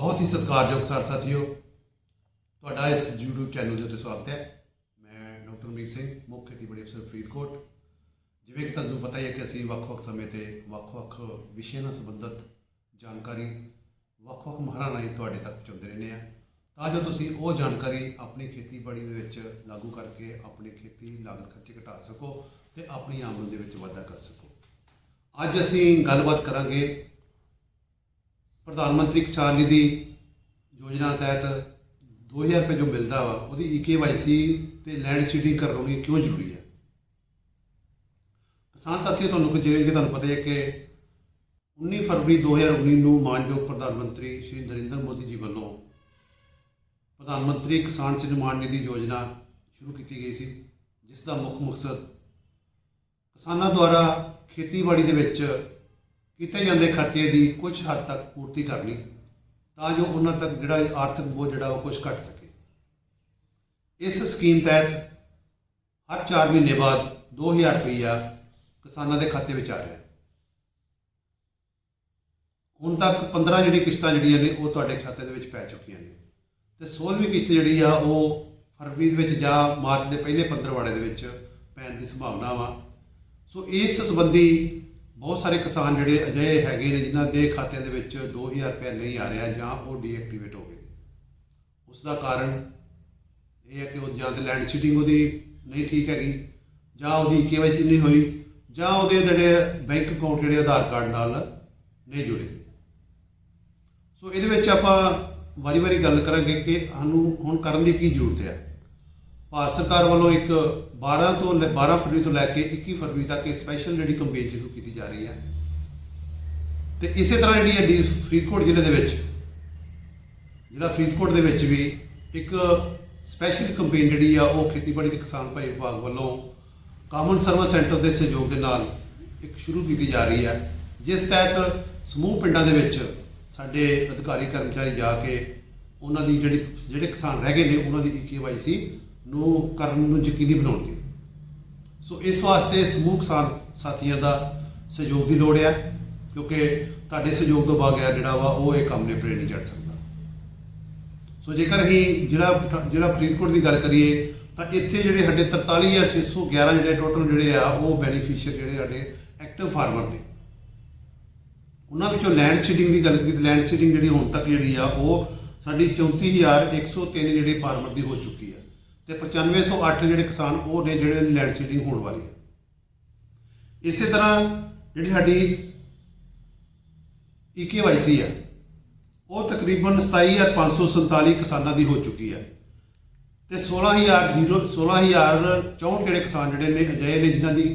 ਬਹੁਤ ਹੀ ਸਤਿਕਾਰਯੋਗ ਸਾਥ ਸਾਥੀਓ। ਤੁਹਾਡਾ ਇਸ YouTube ਚੈਨਲ ਦੇ ਉੱਤੇ ਸਵਾਗਤ ਹੈ। ਮੈਂ ਡਾਕਟਰ ਮੀਰ ਸਿੰਘ, ਮੁੱਖ ਖੇਤੀਬਾੜੀ ਅਫਸਰ ਫਰੀਦਕੋਟ। ਜਿਵੇਂ ਕਿ ਤੁਹਾਨੂੰ ਪਤਾ ਹੀ ਹੈ ਕਿ ਅਸੀਂ ਵੱਖ-ਵੱਖ ਸਮੇਂ ਤੇ ਵੱਖ-ਵੱਖ ਵਿਸ਼ਿਆਂ ਨਾਲ ਸੰਬੰਧਿਤ ਜਾਣਕਾਰੀ ਵੱਖ-ਵੱਖ ਮਾਹਰਾਂ ਰਾਹੀਂ ਤੁਹਾਡੇ ਤੱਕ ਪਹੁੰਚਾਉਂਦੇ ਰਹਿੰਦੇ ਆ ਤਾਂ ਜੋ ਤੁਸੀਂ ਉਹ ਜਾਣਕਾਰੀ ਆਪਣੀ ਖੇਤੀਬਾੜੀ ਦੇ ਵਿੱਚ ਲਾਗੂ ਕਰਕੇ ਆਪਣੀ ਖੇਤੀ ਲਾਗਤ ਖਰਚੇ ਘਟਾ ਸਕੋ ਤੇ ਆਪਣੀ ਆਮਦਨ ਦੇ ਵਿੱਚ ਵਾਧਾ ਕਰ ਸਕੋ। ਅੱਜ ਅਸੀਂ ਗੱਲਬਾਤ ਕਰਾਂਗੇ ਪ੍ਰਧਾਨ ਮੰਤਰੀ ਕਿਸਾਨ ਨਿਧੀ ਯੋਜਨਾ ਤਹਿਤ 2000 ਰੁਪਏ ਜੋ ਮਿਲਦਾ ਵਾ, ਉਹਦੀ ਈਕੇਵਾਈਸੀ ਤੇ ਲੈਂਡ ਸੀਡਿੰਗ ਕਰਵਾਉਣੀ ਕਿਉਂ ਜ਼ਰੂਰੀ ਹੈ? ਕਿਸਾਨ ਸਾਥੀਓ, ਤੁਹਾਨੂੰ ਕਿ ਜਿਵੇਂ ਕਿ ਤੁਹਾਨੂੰ ਪਤਾ ਹੈ ਕਿ 19 ਫਰਵਰੀ 2019 ਨੂੰ ਮਾਨਯੋਗ ਪ੍ਰਧਾਨ ਮੰਤਰੀ ਸ਼੍ਰੀ ਨਰਿੰਦਰ ਮੋਦੀ ਜੀ ਵੱਲੋਂ ਪ੍ਰਧਾਨ ਮੰਤਰੀ ਕਿਸਾਨ ਸਨਮਾਨ ਨਿਧੀ ਯੋਜਨਾ ਸ਼ੁਰੂ ਕੀਤੀ ਗਈ ਸੀ, ਜਿਸ ਦਾ ਮੁੱਖ ਮਕਸਦ ਕਿਸਾਨਾਂ ਦੁਆਰਾ ਖੇਤੀਬਾੜੀ ਦੇ ਵਿੱਚ ਕੀਤੇ ਜਾਂਦੇ ਖਰਚੇ ਦੀ ਕੁਝ ਹੱਦ ਤੱਕ ਪੂਰਤੀ ਕਰਨੀ, ਤਾਂ ਜੋ ਉਹਨਾਂ ਤੱਕ ਜਿਹੜਾ ਆਰਥਿਕ ਬੋਝ ਜਿਹੜਾ ਉਹ ਕੁਝ ਘਟ ਸਕੇ। ਇਸ ਸਕੀਮ ਤਹਿਤ ਹਰ 4 ਮਹੀਨੇ ਬਾਅਦ 2000 ਰੁਪਈਆ ਕਿਸਾਨਾਂ ਦੇ ਖਾਤੇ ਵਿੱਚ ਆ ਰਿਹਾ ਹੈ। ਹੁਣ ਤੱਕ 15 ਜਿਹੜੀ ਕਿਸ਼ਤਾਂ ਜਿਹੜੀਆਂ ਨੇ, ਉਹ ਤੁਹਾਡੇ ਖਾਤੇ ਦੇ ਵਿੱਚ ਪੈ ਚੁੱਕੀਆਂ ਨੇ। ਤੇ 16ਵੀਂ ਕਿਸ਼ਤ ਜਿਹੜੀ ਆ, ਉਹ ਫਰਵਰੀ ਦੇ ਵਿੱਚ ਜਾਂ ਮਾਰਚ ਦੇ ਪਹਿਲੇ 15 ਵਾੜੇ ਦੇ ਵਿੱਚ ਪੈਣ ਦੀ ਸੰਭਾਵਨਾ ਵਾ। ਸੋ ਇਸ ਸੰਬੰਧੀ ਬਹੁਤ ਸਾਰੇ ਕਿਸਾਨ ਜਿਹੜੇ ਅਜਿਹੇ ਹੈਗੇ ਨੇ, ਜਿਨ੍ਹਾਂ ਦੇ ਖਾਤਿਆਂ ਦੇ ਵਿੱਚ 2000 ਰੁਪਏ ਨਹੀਂ ਆ ਰਿਹਾ ਜਾਂ ਉਹ ਡੀਐਕਟੀਵੇਟ ਹੋ ਗਏ ਨੇ। ਉਸ ਦਾ ਕਾਰਨ ਇਹ ਹੈ ਕਿ ਉਹ ਜਾਂ ਤੇ ਲੈਂਡ ਸੀਟਿੰਗ ਉਹਦੀ ਨਹੀਂ ਠੀਕ ਹੈਗੀ, ਜਾਂ ਉਹਦੀ ਕੇਵਾਈਸੀ ਨਹੀਂ ਹੋਈ, ਜਾਂ ਉਹਦੇ ਜਿਹੜੇ ਬੈਂਕ ਅਕਾਊਂਟ ਜਿਹੜੇ ਆਧਾਰ ਕਾਰਡ ਨਾਲ ਨਹੀਂ ਜੁੜੇ। ਸੋ ਇਹਦੇ ਵਿੱਚ ਆਪਾਂ ਵਾਰੀ-ਵਾਰੀ ਗੱਲ ਕਰਾਂਗੇ ਕਿ ਸਾਨੂੰ ਹੁਣ ਕਰਨ ਦੀ ਕੀ ਜ਼ਰੂਰਤ ਹੈ। ਭਾਰਤ ਸਰਕਾਰ ਵੱਲੋਂ ਇੱਕ 12 ਤੋਂ ਲੈ- 12 ਫਰਵਰੀ ਤੋਂ ਲੈ ਕੇ 21 ਫਰਵਰੀ ਤੱਕ ਇਹ ਸਪੈਸ਼ਲ ਜਿਹੜੀ ਕੰਪੇਨ ਸ਼ੁਰੂ ਕੀਤੀ ਜਾ ਰਹੀ ਹੈ। ਤੇ ਇਸੇ ਤਰ੍ਹਾਂ ਜਿਹੜੀ ਹੈ ਡੀ- ਫਰੀਦਕੋਟ ਜ਼ਿਲ੍ਹੇ ਦੇ ਵਿੱਚ ਜਿਹੜਾ ਫਰੀਦਕੋਟ ਦੇ ਵਿੱਚ ਵੀ ਇੱਕ ਸਪੈਸ਼ਲ ਕੰਪੇਨ ਜਿਹੜੀ ਆ ਉਹ ਖੇਤੀਬਾੜੀ ਤੇ ਕਿਸਾਨ ਭਾਈ ਵਿਭਾਗ ਵੱਲੋਂ ਕਾਮਨ ਸਰਵਿਸ ਸੈਂਟਰ ਦੇ ਸਹਿਯੋਗ ਦੇ ਨਾਲ ਇੱਕ ਸ਼ੁਰੂ ਕੀਤੀ ਜਾ ਰਹੀ ਹੈ। ਜਿਸ ਤਹਿਤ ਸਮੂਹ ਪਿੰਡਾਂ ਦੇ ਵਿੱਚ ਸਾਡੇ ਅਧਿਕਾਰੀ, ਕਰਮਚਾਰੀ ਜਾ ਕੇ ਉਹਨਾਂ ਦੀ ਜਿਹੜੀ ਜਿਹੜੇ ਕਿਸਾਨ ਰਹਿ ਗਏ ਨੇ, ਉਹਨਾਂ ਦੀ ਕੇਵਾਈਸੀ ਨੂੰ ਕਰਨ ਨੂੰ ਯਕੀਨੀ ਬਣਾਉਣਗੇ ਸੋ ਇਸ ਵਾਸਤੇ ਸਮੂਹ ਕਿਸਾਨ ਸਾਥੀਆਂ ਦਾ ਸਹਿਯੋਗ ਦੀ ਲੋੜ ਹੈ, ਕਿਉਂਕਿ ਤੁਹਾਡੇ ਸਹਿਯੋਗ ਤੋਂ ਬਗੈਰ ਜਿਹੜਾ ਵਾ, ਉਹ ਇਹ ਕੰਮ ਨੇ ਨੇਪਰੇ ਨਹੀਂ ਚੜ ਸਕਦਾ। ਸੋ ਜੇਕਰ ਅਸੀਂ ਜਿਹੜਾ ਜਿਹੜਾ ਫਰੀਦਕੋਟ ਦੀ ਗੱਲ ਕਰੀਏ, ਤਾਂ ਇੱਥੇ ਜਿਹੜੇ ਸਾਡੇ 43611 ਜਿਹੜੇ ਟੋਟਲ ਜਿਹੜੇ ਆ, ਉਹ ਬੈਨੀਫੀਸ਼ੀਅਰ ਜਿਹੜੇ ਸਾਡੇ ਐਕਟਿਵ ਫਾਰਮਰ ਨੇ। ਉਹਨਾਂ ਵਿੱਚੋਂ ਲੈਂਡ ਸੀਡਿੰਗ ਦੀ ਗੱਲ ਕੀਤੀ ਲੈਂਡ ਸੀਡਿੰਗ ਜਿਹੜੀ ਹੁਣ ਤੱਕ ਜਿਹੜੀ ਆ, ਉਹ ਸਾਡੀ 34103 ਜਿਹੜੇ ਫਾਰਮਰ ਦੀ ਹੋ ਚੁੱਕੀ ਹੈ ਤੇ 9508 ਜਿਹੜੇ ਕਿਸਾਨ, ਉਹ ਨੇ ਜਿਹੜੇ ਲੈਂਡ ਸੀਡਿੰਗ ਹੋਣ ਵਾਲੀ ਹੈ ਇਸੇ ਤਰ੍ਹਾਂ ਜਿਹੜੀ ਸਾਡੀ ਈਕੇਵਾਈਸੀ ਆ, ਉਹ ਤਕਰੀਬਨ 27547 ਕਿਸਾਨਾਂ ਦੀ ਹੋ ਚੁੱਕੀ ਹੈ ਤੇ 16000 16064 ਜਿਹੜੇ ਕਿਸਾਨ ਜਿਹੜੇ ਨੇ, ਅਜਿਹੇ ਨੇ ਜਿਨ੍ਹਾਂ ਦੀ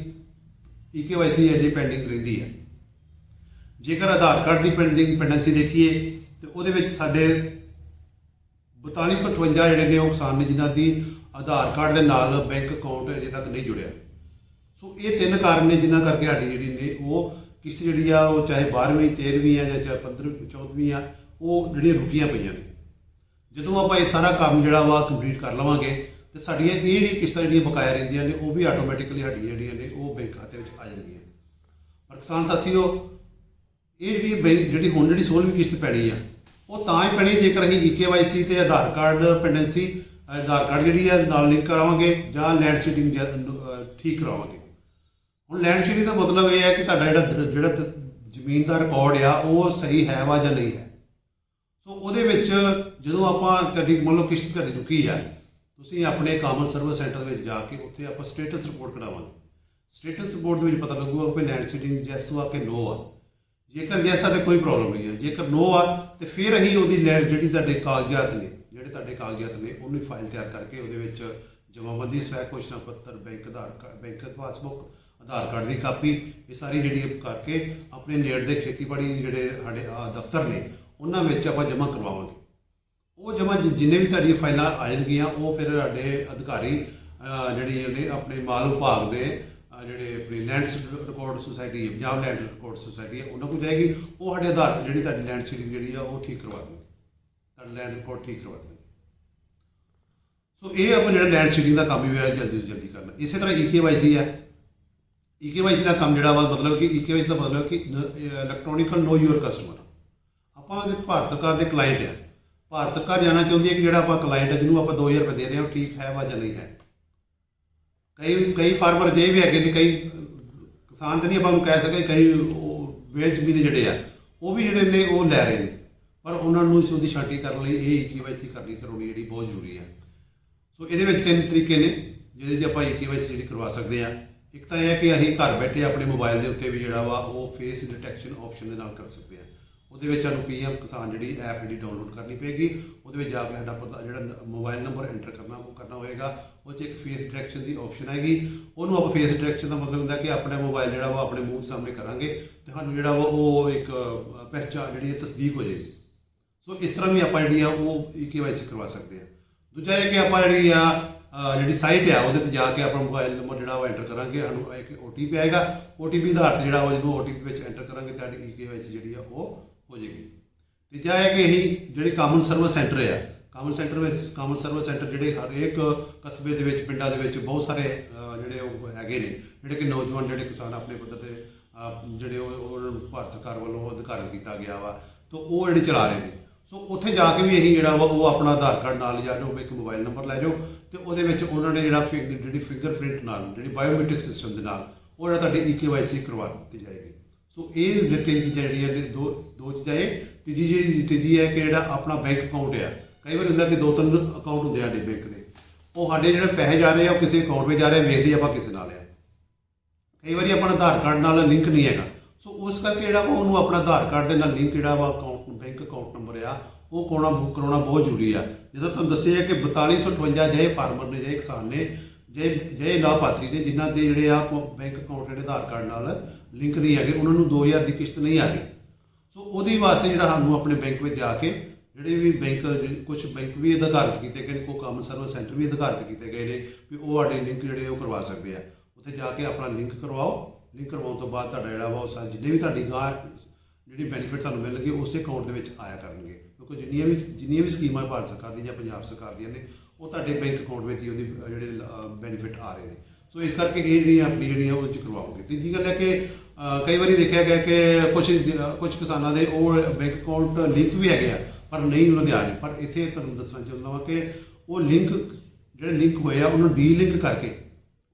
ਈਕੇਵਾਈਸੀ ਅਜੇ ਪੈਂਡਿੰਗ ਰਹਿੰਦੀ ਹੈ ਜੇਕਰ ਆਧਾਰ ਕਾਰਡ ਦੀ ਪੈਂਡਿੰਗ, ਪੈਂਡੈਂਸੀ ਦੇਖੀਏ, ਤੇ ਉਹਦੇ ਵਿੱਚ ਸਾਡੇ 4258 ਜਿਹੜੇ ਨੇ ਉਹ ਕਿਸਾਨ ਨੇ ਜਿਨ੍ਹਾਂ ਦੀ ਆਧਾਰ ਕਾਰਡ ਦੇ ਨਾਲ ਬੈਂਕ ਅਕਾਊਂਟ ਅਜੇ ਤੱਕ ਨਹੀਂ ਜੁੜਿਆ। ਸੋ ਇਹ ਤਿੰਨ ਕਾਰਨ ਨੇ ਜਿਨ੍ਹਾਂ ਕਰਕੇ ਸਾਡੀ ਜਿਹੜੀ ਨੇ ਉਹ ਕਿਸ਼ਤ ਜਿਹੜੀ ਆ, ਉਹ ਚਾਹੇ 12ਵੀਂ 13ਵੀਂ ਆ ਜਾਂ ਚਾਹੇ 15ਵੀਂ 14ਵੀਂ ਆ, ਉਹ ਜਿਹੜੀਆਂ ਰੁਕੀਆਂ ਪਈਆਂ ਨੇ। ਜਦੋਂ ਆਪਾਂ ਇਹ ਸਾਰਾ ਕੰਮ ਜਿਹੜਾ ਵਾ ਕੰਪਲੀਟ ਕਰ ਲਵਾਂਗੇ ਤੇ ਸਾਡੀਆਂ ਇਹ ਜਿਹੜੀ ਕਿਸ਼ਤਾਂ ਜਿਹੜੀਆਂ ਬਕਾਇਆ ਰਹਿੰਦੀਆਂ ਨੇ, ਉਹ ਵੀ ਆਟੋਮੈਟਿਕਲੀ ਸਾਡੀਆਂ ਜਿਹੜੀਆਂ ਨੇ, ਉਹ ਬੈਂਕ ਖਾਤੇ ਵਿੱਚ ਆ ਜਾਣਗੀਆਂ ਪਰ ਕਿਸਾਨ ਸਾਥੀਓ, ਇਹ ਜਿਹੜੀ ਬੈਂਕ ਜਿਹੜੀ ਹੁਣ ਜਿਹੜੀ 16ਵੀਂ ਕਿਸ਼ਤ ਪੈਣੀ ਆ ਉਹ ਤਾਂ ਹੀ ਪੈਣੀ, ਜੇਕਰ ਅਸੀਂ ਈਕੇਵਾਈਸੀ ਤੇ Aadhaar card pendency Aadhaar card ਜਿਹੜੀ ਹੈ, ਨਾਲ ਲਿੰਕ ਕਰਾਵਾਂਗੇ ਜਾਂ ਲੈਂਡ ਸੀਡਿੰਗ ਠੀਕ ਕਰਾਵਾਂਗੇ। ਹੁਣ ਲੈਂਡ ਸੀਡਿੰਗ ਦਾ ਮਤਲਬ ਇਹ ਹੈ ਕਿ ਤੁਹਾਡਾ ਜਿਹੜਾ ਜਿਹੜਾ ਜ਼ਮੀਨ ਦਾ ਰਿਕਾਰਡ ਆ, ਉਹ ਸਹੀ ਹੈ ਵਾ ਜਾਂ ਨਹੀਂ ਹੈ। ਸੋ ਉਹਦੇ ਵਿੱਚ ਜਦੋਂ ਆਪਾਂ ਤੁਹਾਡੀ, ਮੰਨ ਲਓ ਕਿਸ਼ਤ ਤੁਹਾਡੀ ਰੁਕੀ ਆ, ਤੁਸੀਂ ਆਪਣੇ ਕਾਮਨ ਸਰਵਿਸ ਸੈਂਟਰ ਦੇ ਵਿੱਚ ਜਾ ਕੇ ਉੱਥੇ ਆਪਾਂ ਸਟੇਟਸ ਰਿਪੋਰਟ ਕਢਾਵਾਂਗੇ। ਸਟੇਟਸ ਰਿਪੋਰਟ ਦੇ ਵਿੱਚ ਪਤਾ ਲੱਗੂਗਾ ਕਿ ਲੈਂਡ ਸੀਡਿੰਗ ਜੈਸ ਵਾ ਕਿ ਨੋ ਆ। ਜੇਕਰ ਜੈਸਾ ਤੇ ਕੋਈ ਪ੍ਰੋਬਲਮ ਨਹੀਂ ਹੈ। ਜੇਕਰ ਨੋ ਆ ਤੇ ਫਿਰ ਅਸੀਂ ਉਹਦੀ ਲੈਂਡ ਜਿਹੜੀ ਤੁਹਾਡੇ ਕਾਗਜ਼ਾਤ ਨੇ ਜਿਹੜੇ ਤੁਹਾਡੇ ਕਾਗਜ਼ਾਤ ਨੇ ਉਹਨੂੰ ਫਾਈਲ ਤਿਆਰ ਕਰਕੇ ਉਹਦੇ ਵਿੱਚ ਜਮ੍ਹਾਂਬੰਦੀ ਸਵੈ ਘੋਸ਼ਣਾ ਪੱਤਰ bank Aadhaar card bank passbook Aadhaar card ਦੀ ਕਾਪੀ ਇਹ ਸਾਰੀ ਜਿਹੜੀ ਹੈ ਕਰਕੇ ਆਪਣੇ ਨੇੜ ਦੇ ਖੇਤੀਬਾੜੀ ਜਿਹੜੇ ਸਾਡੇ ਦਫ਼ਤਰ ਨੇ ਉਹਨਾਂ ਵਿੱਚ ਆਪਾਂ ਜਮ੍ਹਾਂ ਕਰਵਾਵਾਂਗੇ। ਉਹ ਜਮ੍ਹਾਂ ਜਿੰਨੇ ਵੀ ਤੁਹਾਡੀਆਂ ਫਾਈਲਾਂ ਆ ਜਾਣਗੀਆਂ ਉਹ ਫਿਰ ਸਾਡੇ ਅਧਿਕਾਰੀ ਅਹ, ਜਿਹੜੀ ਨੇ ਆਪਣੇ ਮਾਲ ਵਿਭਾਗ ਦੇ ਅਹ, ਜਿਹੜੇ ਆਪਣੀ ਲੈਂਡ ਰਿਕਾਰਡ ਸੁਸਾਇਟੀ ਹੈ ਪੰਜਾਬ ਲੈਂਡ ਰਿਕਾਰਡ ਸੁਸਾਇਟੀ ਹੈ ਉਹਨਾਂ ਕੋਲ ਜਾਏਗੀ ਉਹ ਸਾਡੇ ਆਧਾਰ 'ਤੇ ਜਿਹੜੀ ਤੁਹਾਡੀ ਲੈਂਡ ਸੀਡਿੰਗ ਜਿਹੜੀ ਆ ਉਹ ਠੀਕ ਕਰਵਾ ਦੇਣਗੇ। ਤੁਹਾਡਾ ਲੈਂਡ ਰਿਕਾਰਡ ਠੀਕ ਕਰਵਾ ਦੇਣਗੇ। ਸੋ ਇਹ ਆਪਾਂ ਜਿਹੜਾ ਲੈਂਡ ਸੀਡਿੰਗ ਦਾ ਕੰਮ ਵੀ ਜਿਹੜਾ ਜਲਦੀ ਤੋਂ ਜਲਦੀ ਕਰਨਾ। ਇਸੇ ਤਰ੍ਹਾਂ ਈਕੇਵਾਈਸੀ ਹੈ। ਈਕੇਵਾਈਸੀ ਦਾ ਕੰਮ ਜਿਹੜਾ ਵਾ ਮਤਲਬ ਕਿ ਈਕੇਵਾਈਸੀ ਦਾ ਮਤਲਬ ਕਿ ਇਲੈਕਟ੍ਰੋਨਿਕਲ ਨੋ ਯੂਰ ਕਸਟਮਰ ਆਪਾਂ ਦੇ ਭਾਰਤ ਸਰਕਾਰ ਦੇ ਕਲਾਇੰਟ ਆ। ਭਾਰਤ ਸਰਕਾਰ ਜਾਣਾ ਚਾਹੁੰਦੀ ਹੈ ਕਿ ਜਿਹੜਾ ਆਪਾਂ ਕਲਾਇੰਟ ਹੈ ਜਿਹਨੂੰ ਆਪਾਂ 2000 ਰੁਪਏ ਦੇ ਰਹੇ ਹਾਂ ਉਹ ਠੀਕ ਹੈ ਵਾ ਜਾਂ ਨਹੀਂ ਹੈ। ਕਈ ਕਈ ਫਾਰਮਰ ਜੇ ਵੀ ਹੈਗੇ ਨੇ, ਕਈ ਕਿਸਾਨ ਤੇ ਨਹੀਂ ਆਪਾਂ ਨੂੰ ਕਹਿ ਸਕਦੇ, ਕਈ ਉਹ ਵੇਚ ਵੀ ਨੇ ਜਿਹੜੇ ਆ, ਉਹ ਵੀ ਜਿਹੜੇ ਨੇ, ਉਹ ਲੈ ਰਹੇ ਨੇ। ਪਰ ਉਹਨਾਂ ਨੂੰ ਇਸ ਦੀ ਛਾਂਟੀ ਕਰਨ ਲਈ ਇਹ ਕੇਵਾਈਸੀ ਕਰਨੀ, ਕਰਾਉਣੀ ਜਿਹੜੀ ਬਹੁਤ ਜ਼ਰੂਰੀ ਆ। ਸੋ ਇਹਦੇ ਵਿੱਚ ਤਿੰਨ ਤਰੀਕੇ ਨੇ, ਜਿਹਦੇ 'ਚ ਆਪਾਂ ਕੇਵਾਈਸੀ ਜਿਹੜੀ ਕਰਵਾ ਸਕਦੇ ਆ। ਇੱਕ ਤਾਂ ਇਹ ਹੈ ਕਿ ਅਸੀਂ ਘਰ ਬੈਠੇ ਆਪਣੇ ਮੋਬਾਈਲ ਦੇ ਉੱਤੇ ਵੀ ਜਿਹੜਾ ਵਾ, ਉਹ ਫੇਸ ਡਿਟੈਕਸ਼ਨ ਆਪਸ਼ਨ ਦੇ ਨਾਲ ਕਰ ਸਕਦੇ ਆ। ਉਹਦੇ ਵਿੱਚ ਸਾਨੂੰ ਪੀਐਮ ਕਿਸਾਨ ਜਿਹੜੀ ਐਪ ਜਿਹੜੀ ਡਾਊਨਲੋਡ ਕਰਨੀ ਪਏਗੀ, ਉਹਦੇ ਵਿੱਚ ਜਾ ਕੇ ਸਾਡਾ ਪਤਾ ਜਿਹੜਾ ਮੋਬਾਈਲ ਨੰਬਰ ਐਂਟਰ ਕਰਨਾ, ਉਹ ਕਰਨਾ ਹੋਏਗਾ। ਉਹ 'ਚ ਇੱਕ ਫੇਸ ਡਾਇਰੈਕਸ਼ਨ ਦੀ ਆਪਸ਼ਨ ਹੈਗੀ ਉਹਨੂੰ ਆਪਾਂ ਫੇਸ ਡਾਇਰੈਕਸ਼ਨ ਦਾ ਮਤਲਬ ਹੁੰਦਾ ਕਿ ਆਪਣੇ ਮੋਬਾਈਲ ਜਿਹੜਾ ਵਾ ਆਪਣੇ ਮੂੰਹ ਸਾਹਮਣੇ ਕਰਾਂਗੇ ਤੇ ਸਾਨੂੰ ਜਿਹੜਾ ਵਾ ਉਹ ਇੱਕ ਪਹਿਚਾਣ ਜਿਹੜੀ ਹੈ ਤਸਦੀਕ ਹੋ ਜਾਏਗੀ। ਸੋ ਇਸ ਤਰ੍ਹਾਂ ਵੀ ਆਪਾਂ ਜਿਹੜੀ ਆ ਉਹ ਕੇਵਾਈਸੀ ਕਰਵਾ ਸਕਦੇ ਆ ਦੂਜਾ ਇਹ ਕਿ ਆਪਾਂ ਜਿਹੜੀ ਆ ਜਿਹੜੀ ਸਾਈਟ ਆ, ਉਹਦੇ ਤੇ ਜਾ ਕੇ ਆਪਣਾ ਮੋਬਾਈਲ ਨੰਬਰ ਜਿਹੜਾ ਉਹ ਐਂਟਰ ਕਰਾਂਗੇ। ਸਾਨੂੰ ਇੱਕ OTP ਆਏਗਾ। OTP ਦੇ ਆਧਾਰ ਤੇ ਜਿਹੜਾ ਉਹ ਜਦੋਂ OTP ਵਿੱਚ ਐਂਟਰ ਕਰਾਂਗੇ ਤੁਹਾਡੀ ਕੇਵਾਈਸੀ e ਜਿਹੜੀ ਆ ਉਹ ਹੋ ਜਾਏਗੀ। ਤੀਜਾ ਹੈ ਕਿ ਅਸੀਂ ਜਿਹੜੇ ਕਾਮਨ ਸਰਵਿਸ ਸੈਂਟਰ ਆ ਕਾਮਨ ਸੈਂਟਰ ਵਿੱਚ ਕਾਮਨ ਸਰਵਿਸ ਸੈਂਟਰ ਜਿਹੜੇ ਹਰੇਕ ਕਸਬੇ ਦੇ ਵਿੱਚ, ਪਿੰਡਾਂ ਦੇ ਵਿੱਚ ਬਹੁਤ ਸਾਰੇ ਜਿਹੜੇ ਉਹ ਹੈਗੇ ਨੇ, ਜਿਹੜੇ ਕਿ ਨੌਜਵਾਨ, ਜਿਹੜੇ ਕਿਸਾਨ ਆਪਣੇ ਪੱਧਰ ਤੇ ਜਿਹੜੇ ਉਹ ਭਾਰਤ ਸਰਕਾਰ ਵੱਲੋਂ ਅਧਿਕਾਰਿਤ ਕੀਤਾ ਗਿਆ ਵਾ, ਤਾਂ ਉਹ ਜਿਹੜੇ ਚਲਾ ਰਹੇ ਨੇ। ਸੋ ਉੱਥੇ ਜਾ ਕੇ ਵੀ ਅਸੀਂ ਜਿਹੜਾ ਵਾ, ਉਹ ਆਪਣਾ ਆਧਾਰ ਕਾਰਡ ਨਾਲ ਲਿਜਾ ਜਾਓ ਇੱਕ ਮੋਬਾਈਲ ਨੰਬਰ ਲੈ ਜਾਓ, ਤੇ ਉਹਦੇ ਵਿੱਚ ਉਹਨਾਂ ਨੇ ਜਿਹੜਾ ਫਿੰਗ- ਜਿਹੜੀ ਫਿੰਗਰਪ੍ਰਿੰਟ ਨਾਲ, ਜਿਹੜੀ ਬਾਇਓਮੈਟ੍ਰਿਕ ਸਿਸਟਮ ਦੇ ਨਾਲ, ਉਹ ਜਿਹੜਾ ਤੁਹਾਡੀ ਈਕੇਵਾਈਸੀ ਕਰਵਾ ਦਿੱਤੀ ਜਾਏਗੀ। ਸੋ ਇਹ ਜਿਹੜੇ ਤਿੰਨ ਚੀਜ਼ਾਂ ਜਿਹੜੀਆਂ ਨੇ, ਦੋ ਦੋ ਚੀਜ਼ਾਂ ਇਹ। ਤੀਜੀ ਜਿਹੜੀ ਤੀਜੀ ਹੈ ਕਿ ਜਿਹੜਾ ਆਪਣਾ ਬੈਂਕ ਅਕਾਊਂਟ ਆ। ਕਈ ਵਾਰ ਹੁੰਦਾ ਕਿ ਦੋ ਤਿੰਨ ਅਕਾਊਂਟ ਹੁੰਦੇ ਆ ਸਾਡੇ ਬੈਂਕ ਦੇ। ਉਹ ਸਾਡੇ ਜਿਹੜੇ ਪੈਸੇ ਜਾ ਰਹੇ ਆ, ਉਹ ਕਿਸੇ ਅਕਾਊਂਟ ਵਿੱਚ ਜਾ ਰਹੇ ਆ, ਵੇਖਦੇ ਆਪਾਂ ਕਿਸੇ ਨਾਲ ਆ। ਕਈ ਵਾਰੀ ਆਪਣਾ ਆਧਾਰ ਕਾਰਡ ਨਾਲ ਲਿੰਕ ਨਹੀਂ ਹੈਗਾ। ਸੋ ਉਸ ਕਰਕੇ ਜਿਹੜਾ ਵਾ ਉਹਨੂੰ ਆਪਣਾ ਆਧਾਰ ਕਾਰਡ ਦੇ ਨਾਲ ਲਿੰਕ ਜਿਹੜਾ ਵਾ ਅਕਾਊਂਟ ਬੈਂਕ ਅਕਾਊਂਟ ਨੰਬਰ ਆ, ਉਹ ਕੋਣਾ ਕਰਾਉਣਾ ਬਹੁਤ ਜ਼ਰੂਰੀ ਆ। ਜਿੱਦਾਂ ਤੁਹਾਨੂੰ ਦੱਸਿਆ ਕਿ 4258 ਜਿਹੇ ਫਾਰਮਰ ਨੇ, ਜਿਹੇ ਕਿਸਾਨ ਨੇ ਜੇ ਜੇ ਲਾਭਪਾਤਰੀ ਨੇ, ਜਿਨ੍ਹਾਂ ਦੇ ਜਿਹੜੇ ਆ ਬੈਂਕ ਅਕਾਊਂਟ ਜਿਹੜੇ ਆਧਾਰ ਕਾਰਡ ਨਾਲ ਲਿੰਕ ਨਹੀਂ ਹੈਗੇ, ਉਹਨਾਂ ਨੂੰ 2000 ਦੀ ਕਿਸ਼ਤ ਨਹੀਂ ਆ ਰਹੀ। ਸੋ ਉਹਦੀ ਵਾਸਤੇ ਜਿਹੜਾ ਸਾਨੂੰ ਆਪਣੇ ਬੈਂਕ ਵਿੱਚ ਜਾ ਕੇ ਜਿਹੜੇ ਵੀ ਬੈਂਕ ਕੁਝ ਬੈਂਕ ਵੀ ਅਧਿਕਾਰਤ ਕੀਤੇ ਗਏ ਨੇ, ਕੋਈ ਕੰਮ ਸਰਵਿਸ ਸੈਂਟਰ ਵੀ ਅਧਿਕਾਰਤ ਕੀਤੇ ਗਏ ਨੇ ਵੀ ਉਹ ਸਾਡੇ ਲਿੰਕ ਜਿਹੜੇ ਉਹ ਕਰਵਾ ਸਕਦੇ ਆ। ਉੱਥੇ ਜਾ ਕੇ ਆਪਣਾ ਲਿੰਕ ਕਰਵਾਓ। ਲਿੰਕ ਕਰਵਾਉਣ ਤੋਂ ਬਾਅਦ ਤੁਹਾਡਾ ਜਿਹੜਾ ਵਾ ਉਹ ਸਾਰੇ ਜਿੰਨੇ ਵੀ ਤੁਹਾਡੀ ਗਾਹ ਜਿਹੜੀ ਬੈਨੀਫਿਟ ਤੁਹਾਨੂੰ ਮਿਲਣਗੇ, ਉਸੇ ਅਕਾਊਂਟ ਦੇ ਵਿੱਚ ਆਇਆ ਕਰਨਗੇ। ਕਿਉਂਕਿ ਜਿੰਨੀਆਂ ਵੀ ਜਿੰਨੀਆਂ ਵੀ ਸਕੀਮਾਂ ਭਾਰਤ ਸਰਕਾਰ ਦੀ ਜਾਂ ਪੰਜਾਬ ਸਰਕਾਰ ਦੀਆਂ ਨੇ, ਉਹ ਤੁਹਾਡੇ ਬੈਂਕ ਅਕਾਊਂਟ ਵਿੱਚ ਹੀ ਉਹਦੀ ਜਿਹੜੇ ਬੈਨੀਫਿਟ ਆ ਰਹੇ ਨੇ। ਸੋ ਇਸ ਕਰਕੇ ਇਹ ਜਿਹੜੀਆਂ ਆਪਣੀ ਜਿਹੜੀਆਂ ਉਹ ਚ ਕਰਵਾਓਗੇ। ਤੀਜੀ ਗੱਲ ਹੈ ਕਿ ਕਈ ਵਾਰੀ ਦੇਖਿਆ ਗਿਆ ਕਿ ਕੁਝ ਕੁਝ ਕਿਸਾਨਾਂ ਦੇ ਉਹ ਬੈਂਕ ਅਕਾਊਂਟ ਲਿੰਕ ਵੀ ਹੈਗੇ ਆ, ਪਰ ਨਹੀਂ ਉਹਨਾਂ ਦੇ ਆ ਰਹੇ। ਪਰ ਇੱਥੇ ਤੁਹਾਨੂੰ ਦੱਸਣਾ ਚਾਹੁੰਦਾ ਹਾਂ ਕਿ ਉਹ ਲਿੰਕ ਜਿਹੜੇ ਲਿੰਕ ਹੋਏ ਆ, ਉਹਨੂੰ ਡੀ-ਲਿੰਕ ਕਰਕੇ,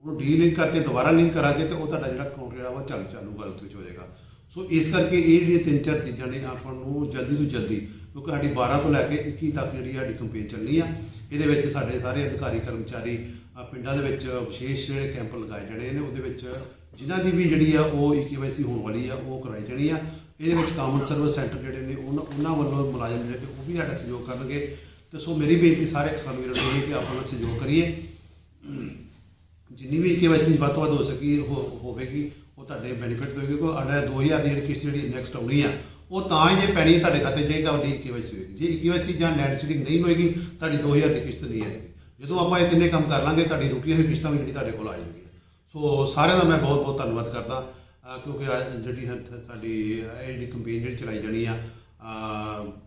ਉਹਨੂੰ ਡੀ-ਲਿੰਕ ਕਰਕੇ ਦੁਬਾਰਾ ਲਿੰਕ ਕਰਾਂਗੇ ਤੇ ਉਹ ਤੁਹਾਡਾ ਜਿਹੜਾ ਅਕਾਊਂਟ ਜਿਹੜਾ ਉਹ ਚੱਲ, ਚਾਲੂ ਹਾਲਤ ਵਿੱਚ ਹੋ ਜਾਏਗਾ। ਸੋ ਇਸ ਕਰਕੇ ਇਹ ਜਿਹੜੀਆਂ ਤਿੰਨ, ਚਾਰ ਚੀਜ਼ਾਂ ਨੇ ਆਪਾਂ ਨੂੰ ਜਲਦੀ ਤੋਂ ਜਲਦੀ, ਕਿਉਂਕਿ ਸਾਡੀ 12 ਤੋਂ ਲੈ ਕੇ 21 ਤੱਕ ਜਿਹੜੀ ਸਾਡੀ ਕੰਪੇਨ ਚੱਲਣੀ ਆ, ਇਹਦੇ ਵਿੱਚ ਸਾਡੇ ਸਾਰੇ ਅਧਿਕਾਰੀ, ਕਰਮਚਾਰੀ ਪਿੰਡਾਂ ਦੇ ਵਿੱਚ ਵਿਸ਼ੇਸ਼ ਜਿਹੜੇ ਕੈਂਪ ਲਗਾਏ ਜਾਣੇ ਨੇ, ਉਹਦੇ ਵਿੱਚ ਜਿਨ੍ਹਾਂ ਦੀ ਵੀ ਜਿਹੜੀ ਆ ਉਹ ਈਕੇਵਾਈਸੀ ਹੋਣ ਵਾਲੀ ਆ, ਉਹ ਕਰਾਈ ਜਾਣੀ ਆ। ਇਹਦੇ ਵਿੱਚ ਕਾਮਨ ਸਰਵਿਸ ਸੈਂਟਰ ਜਿਹੜੇ ਨੇ, ਉਹਨਾਂ ਉਹਨਾਂ ਵੱਲੋਂ ਮੁਲਾਜ਼ਮ ਜਿਹੜੇ ਉਹ ਵੀ ਸਾਡਾ ਸਹਿਯੋਗ ਕਰਨਗੇ। ਤੇ ਸੋ ਮੇਰੀ ਬੇਨਤੀ ਸਾਰੇ ਕਿਸਾਨ ਵੀਰਾਂ ਨੂੰ ਇਹ ਕਿ ਆਪਾਂ ਨਾਲ ਸਹਿਯੋਗ ਕਰੀਏ। ਜਿੰਨੀ ਵੀ ਕੇਵਾਈਸੀ ਵੱਧ ਤੋਂ ਵੱਧ ਹੋ ਸਕੀ, ਹੋ- ਹੋਵੇਗੀ, ਉਹ ਤੁਹਾਡੇ ਬੈਨੀਫਿਟ ਹੋਵੇਗੀ, ਕਿਉਂਕਿ ਸਾਡਾ 2000 ਦੀ ਜਿਹੜੀ ਕਿਸ਼ਤ ਜਿਹੜੀ ਨੈਕਸਟ ਆਉਣੀ ਆ, ਉਹ ਤਾਂ ਹੀ ਜੇ ਪੈਣੀ ਤੁਹਾਡੇ ਖਾਤੇ 'ਚ ਜੇ ਤੁਹਾਡੀ ਕੇਵਾਈਸੀ ਹੋਏਗੀ ਜੇ ਕੇਵਾਈਸੀ ਜਾਂ ਨੈਟ ਸੀਡਿੰਗ ਨਹੀਂ ਹੋਏਗੀ, ਤੁਹਾਡੀ 2000 ਦੀ ਕਿਸ਼ਤ ਨਹੀਂ ਆਏਗੀ। ਜਦੋਂ ਆਪਾਂ ਇਹ ਤਿੰਨੇ ਕੰਮ ਕਰ ਲਾਂਗੇ, ਤੁਹਾਡੀ ਰੁਕੀ ਹੋਈ ਕਿਸ਼ਤਾਂ ਵੀ ਜਿਹੜੀ ਤੁਹਾਡੇ ਕੋਲ ਆ ਜਾਣਗੀਆਂ। ਸੋ ਸਾਰਿਆਂ ਦਾ ਮੈਂ ਬਹੁਤ ਬਹੁਤ ਧੰਨਵਾਦ ਕਰਦਾ ਕਿਉਂਕਿ ਅੱਜ ਜਿਹੜੀ ਸਾਡੀ ਇਹ ਜਿਹੜੀ ਕੰਪੇਨ ਜਿਹੜੀ ਚਲਾਈ ਜਾਣੀ ਆ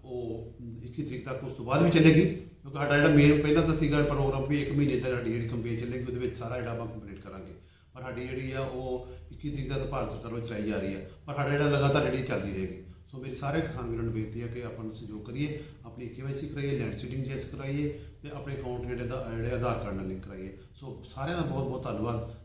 ਉਹ 21 ਤਰੀਕ ਤੱਕ ਉਸ ਤੋਂ ਬਾਅਦ ਵੀ ਚੱਲੇਗੀ। ਕਿਉਂਕਿ ਸਾਡਾ ਜਿਹੜਾ ਮੇਨ ਪਹਿਲਾਂ ਤਾਂ ਸੀਗਾ ਪ੍ਰੋਗਰਾਮ ਵੀ 1 ਮਹੀਨੇ ਤੱਕ ਸਾਡੀ ਜਿਹੜੀ ਕੰਪੇਨ ਚੱਲੇਗੀ, ਉਹਦੇ ਵਿੱਚ ਸਾਰਾ ਜਿਹੜਾ ਆਪਾਂ ਕੰਪਲੀਟ ਕਰਾਂਗੇ। ਪਰ ਸਾਡੀ ਜਿਹੜੀ ਆ, ਉਹ 21 ਤਰੀਕ ਤੱਕ ਭਾਰਤ ਸਰਕਾਰ ਵੱਲੋਂ ਚਲਾਈ ਜਾ ਰਹੀ ਹੈ ਪਰ ਸਾਡਾ ਜਿਹੜਾ ਲਗਾਤਾਰ ਜਿਹੜੀ ਚੱਲਦੀ ਰਹੇਗੀ। ਸੋ ਮੇਰੀ ਸਾਰੇ ਕਿਸਾਨ ਵੀਰਾਂ ਨੂੰ ਬੇਨਤੀ ਹੈ ਕਿ ਆਪਾਂ ਨੂੰ ਸਹਿਯੋਗ ਕਰੀਏ, ਆਪਣੀ ਕੇਵਾਈਸੀ ਕਰਾਈਏ ਲੈਂਡ ਸੀਡਿੰਗ ਜੈਸ ਕਰਾਈਏ, ਤੇ ਆਪਣੇ ਅਕਾਊਂਟ ਜਿਹੜੇ ਦਾ, ਜਿਹੜੇ ਆਧਾਰ ਕਾਰਡ ਨਾਲ ਲਿੰਕ ਕਰਾਈਏ। ਸੋ ਸਾਰਿਆਂ ਦਾ ਬਹੁਤ ਬਹੁਤ ਧੰਨਵਾਦ